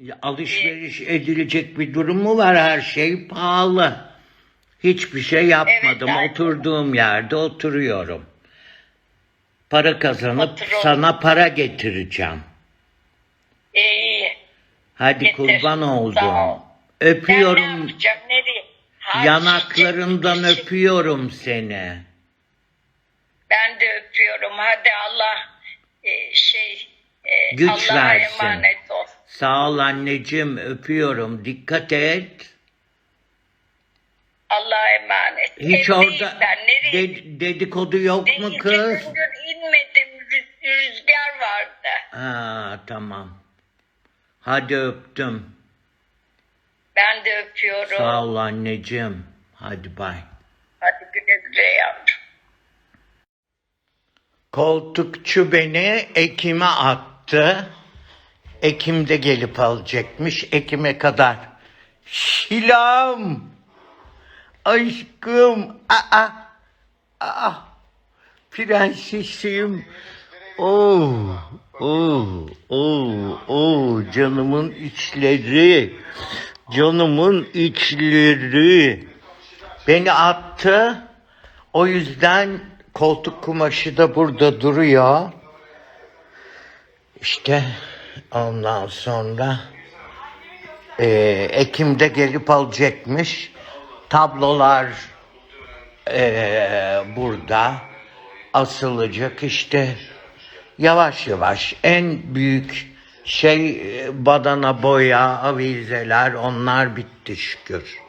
Ya, alışveriş edilecek bir durum mu var? Her şey pahalı. Hiçbir şey yapmadım. Evet, Oturduğum yerde oturuyorum. Para kazanıp Otur, sana para getireceğim. İyi iyi. Hadi Getir. kurban oldum. Ben Öpüyorum. ne yapacağım? Nereye? Yanaklarından çiçek- öpüyorum seni. Ben de öpüyorum. Hadi Allah e, şey e, Güç Allah'a versin. emanet. Sağ ol anneciğim öpüyorum. Dikkat et. Allah'a emanet. Hiç Evdeyim orada ben. Nereye? de- dedikodu yok mu kız? gündür inmedim. Rüz- Rüzgar vardı. Ha tamam. Hadi öptüm. Ben de öpüyorum. Sağ ol anneciğim. Hadi bay. Hadi güle güle yavrum. Koltukçu beni Ekim'e attı. Ekim de gelip alacakmış. Ekim'e kadar. Şilam. Aşkım. Aa. Aa. Prensesim. Oh. Oh. Oh. Oh. Canımın içleri. Canımın içleri. Beni attı. O yüzden koltuk kumaşı da burada duruyor. İşte ondan sonra eee, Ekim'de gelip alacakmış. Tablolar eee, burada asılacak işte yavaş yavaş en büyük şey e, badana boya avizeler onlar bitti şükür.